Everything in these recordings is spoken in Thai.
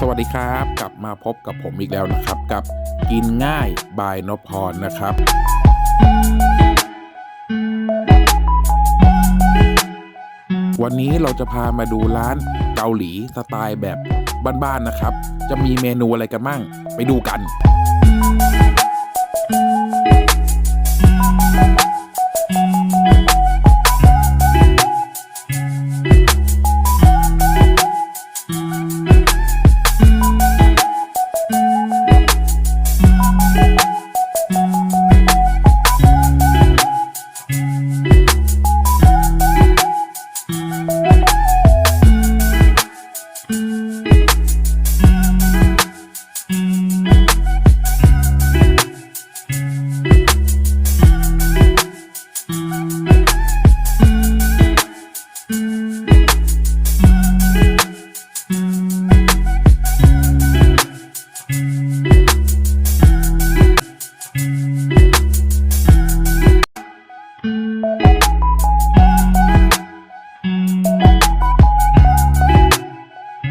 สวัสดีครับ กลับมาพบกับผมอีกแล้วนะครับ กับกินง่ายบายนพพรนะครับ วันนี้เราจะพามาดูร้านเกาหลีสไตล์แบบบ้านๆนะครับ จะมีเมนูอะไรกันมั่งไปดูกัน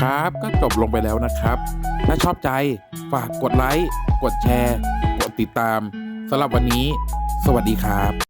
ครับก็จบลงไปแล้วนะครับ ถ้าชอบใจฝากกดไลค์ กดแชร์ กดติดตามสำหรับวันนี้ สวัสดีครับ